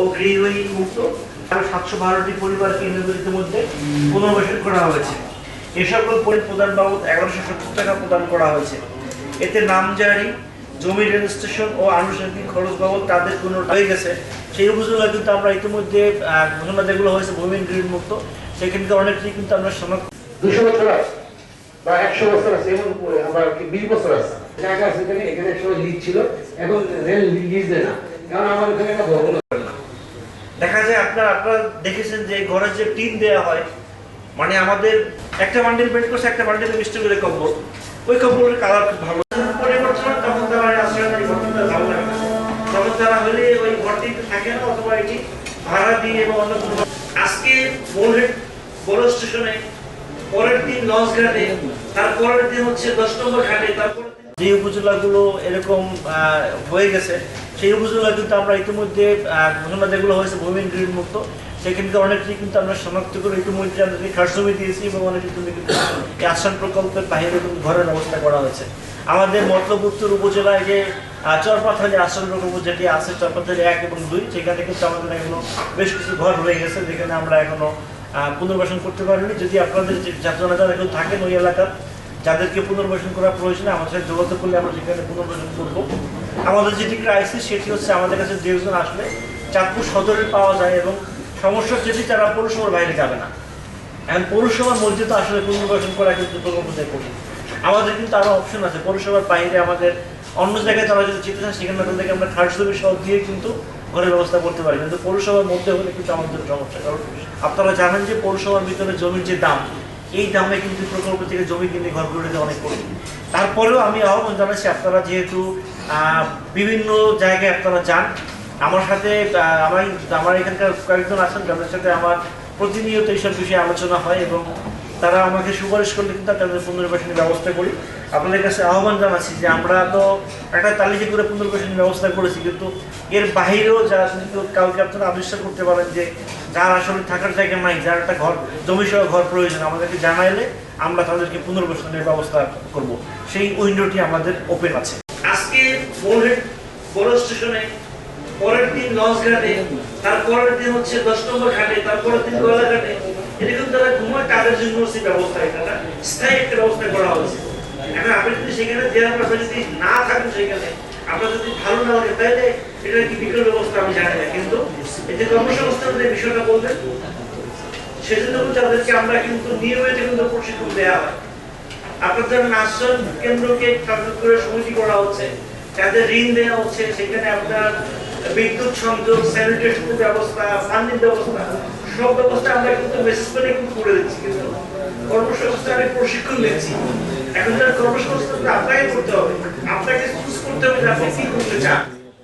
ও গৃহহীন মুক্ত। আরও সাতশো বারোটি পরিবারকে ইউনিভার্সিটির মধ্যে পুনর্বাসন করা হয়েছে। এ সকল পরি প্রদান বাবদ এগারোশো সত্তর টাকা প্রদান করা হয়েছে। এতে নামজারি, জমি রেজিস্ট্রেশন ও আনুষঙ্গিক খরচ বাবদ তাদের কোনো হয়ে গেছে। সেই উপজেলা কিন্তু আমরা ইতিমধ্যে ঘোষণা যেগুলো হয়েছে ভূমি গৃহ মুক্ত সেখানকে অনেকটি কিন্তু আমরা শনাক্ত দুশো বছর আছে, বা একশো বছর আছে, এমন আবার বিশ বছর আছে। জায়গা আছে এখানে এখানে সময় লিজ ছিল, এখন রেল লিজ দেয় না। কারণ আমার এখানে একটা ভবন দেখা যায় আপনার, আপনারা দেখেছেন যে ঘরের যে টিন দেওয়া হয় মানে আমাদের একটা বান্ডিল বেড করছে, একটা বান্ডিলে মিষ্টি করে কম্বল। ওই কম্বলের কালার খুব ভালো। পরিবর্তন তখন তারা ভালো তখন তারা হলে ওই ঘরটি থাকে না, অথবা এটি ভাড়া দিয়ে বা অন্য আজকে বোলহেড বড় স্টেশনে, পরের দিন লঞ্চ ঘাটে তারপরের দিন হচ্ছে দশ নম্বর ঘাটে তারপরের দিন যে উপজেলাগুলো এরকম হয়ে গেছে, সেই উপজেলা কিন্তু আমরা ইতিমধ্যে ঘোষণা যেগুলো হয়েছে ভূমি মুক্ত সেখানকে অনেকটি কিন্তু আমরা শনাক্ত করে ইতিমধ্যে আমাদেরকে খারসমি দিয়েছি এবং অনেকটি কিন্তু এই আশ্রম প্রকল্পের বাইরে কিন্তু ঘরের ব্যবস্থা করা হয়েছে। আমাদের মতলব উত্তর উপজেলায় যে চরপাথালি আশ্রম প্রকল্প যেটি আছে, চরপাথালি এক এবং দুই, সেখানে কিন্তু আমাদের এখনও বেশ কিছু ঘর রয়ে গেছে, যেখানে আমরা এখনও পুনর্বাসন করতে পারিনি। যদি আপনাদের যাত্রা যারা এখন থাকেন ওই এলাকার যাদেরকে পুনর্বাসন করা প্রয়োজন আমাদের সাথে যোগাযোগ করলে আমরা সেখানে পুনর্বাসন করব। আমাদের যেটি ক্রাইসিস সেটি হচ্ছে আমাদের কাছে যেজন আসলে চাঁদপুর সদরে পাওয়া যায় এবং সমস্যা যেটি তারা পৌরসভার বাইরে যাবে না। এখন পৌরসভার মধ্যে তো আসলে পুনর্বাসন করা কিন্তু প্রকল্পটাই কঠিন আমাদের কিন্তু আরও অপশন আছে। পৌরসভার বাইরে আমাদের অন্য জায়গায় তারা যদি যেতে চান সেখানে তাদেরকে আমরা থার্ড জমি সহ দিয়ে কিন্তু ঘরের ব্যবস্থা করতে পারি। কিন্তু পৌরসভার মধ্যে হলে কিন্তু আমাদের সমস্যা। কারণ আপনারা জানেন যে পৌরসভার ভিতরে জমির যে দাম এই দামে কিন্তু প্রকল্প থেকে জমি কিনে ঘর করে অনেক কঠিন। তারপরেও আমি আহ্বান জানাচ্ছি আপনারা যেহেতু বিভিন্ন জায়গায় আপনারা যান, আমার সাথে আমার আমার এখানকার কয়েকজন আছেন, যাদের সাথে আমার প্রতিনিয়ত এইসব বিষয়ে আলোচনা হয় এবং তারা আমাকে সুপারিশ করলে কিন্তু তাদের পুনর্বাসনের ব্যবস্থা করি। আপনাদের কাছে আহ্বান জানাচ্ছি যে আমরা তো একটা তালিকা করে পুনর্বাসনের ব্যবস্থা করেছি, কিন্তু এর বাইরেও যারা কিন্তু কাউকে আপনারা আবিষ্কার করতে পারেন যে যার আসলে থাকার জায়গা নাই, যার একটা ঘর, জমি সহ ঘর প্রয়োজন, আমাদেরকে জানাইলে আমরা তাদেরকে পুনর্বাসনের ব্যবস্থা করব। সেই উইন্ডোটি আমাদের ওপেন আছে। আজকে বোলহেড বড় স্টেশনে, পরের দিন লঞ্চ ঘাটে, তারপরের দিন হচ্ছে দশ নম্বর ঘাটে, তারপরের দিন গলা ঘাটে এরকম তারা ব্যবস্থা এটা স্থায়ী একটা ব্যবস্থা করা হয়েছে। এখন আপনি যদি সেখানে যদি না থাকেন সেখানে, আপনার যদি ভালো না লাগে, তাহলে এটা কি ব্যবস্থা আমি জানি না। কিন্তু এতে যে বিষয়টা বলবেন সেজন্য কিন্তু তাদেরকে আমরা কিন্তু নিয়মিত কিন্তু প্রশিক্ষণ দেওয়া হয়। আপনাদের আশ্রম কেন্দ্রকে করে সমিতি করা হচ্ছে, তাদের ঋণ দেওয়া হচ্ছে, সেখানে আপনার বিদ্যুৎ সংযোগ স্যানিটেশন ব্যবস্থা ফান্ডিং ব্যবস্থা, সব ব্যবস্থা আমরা কিন্তু করে কিন্তু করে দিচ্ছি, কিন্তু কর্মসংস্থানে প্রশিক্ষণ দিচ্ছি। এখন তার কর্মসংস্থান আপনাকে করতে হবে, আপনাকে চুজ করতে হবে যে আপনি কি করতে চান।